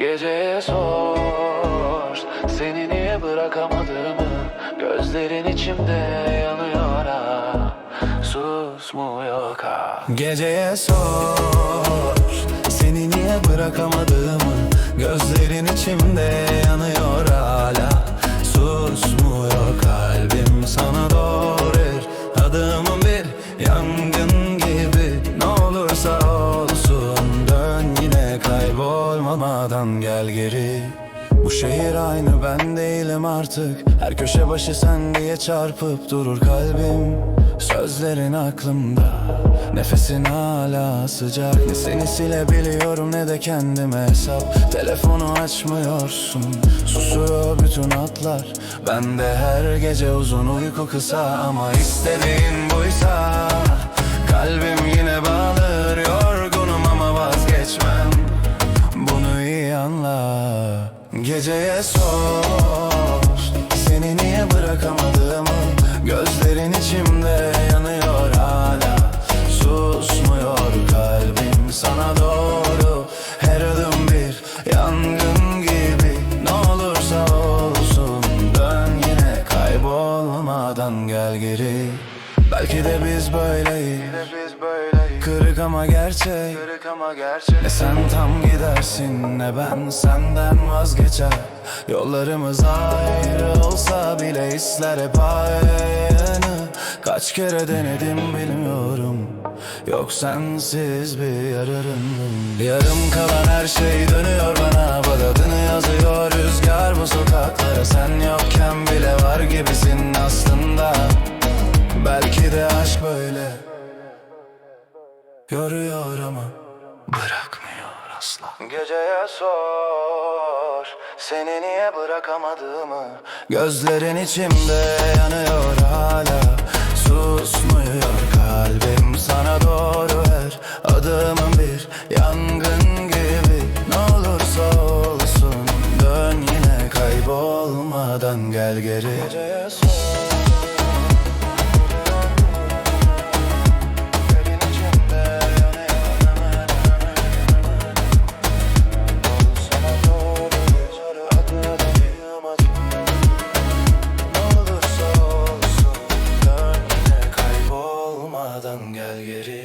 Geceye sor Seni niye bırakamadığımı Gözlerin içimde yanıyor ha. Susmuyor ha? Geceye sor Seni niye bırakamadığımı Gözlerin içimde kaybolmadan gel geri. Bu şehir aynı ben değilim artık. Her köşe başı sen diye çarpıp durur kalbim. Sözlerin aklımda Nefesin hala sıcak. Ne seni silebiliyorum ne de kendime hesap. Telefonu açmıyorsun Susuyor bütün hatlar. Ben de her gece uzun uyku kısa Ama istediğin buysa. Kalbim yine Geceye sor Seni niye bırakamadığımı Gözlerin içimde yanıyor hala. Susmuyor kalbim sana doğru. Her adım bir yangın gibi. Ne olursa olsun Dön yine kaybolmadan gel geri. Belki de biz böyleyiz Kırık ama gerçek. Ne sen tam gidersin ne ben senden vazgeçer. Yollarımız ayrı olsa bile hisler hep aynı. Kaç kere denedim bilmiyorum. Yok sensiz bir yararım. Yarım kalan her şey dönüyor bana. Bak adını yazıyor rüzgar bu sokaklara. Sen yokken bile var gibisin Yoruyor ama bırakmıyor asla. Geceye sor Seni niye bırakamadığımı. Gözlerin içimde yanıyor hala. Susmuyor kalbim sana doğru her Adımın bir yangın gibi. Ne olursa olsun Dön yine kaybolmadan gel geri. Geceye sor Durmadan gel geri.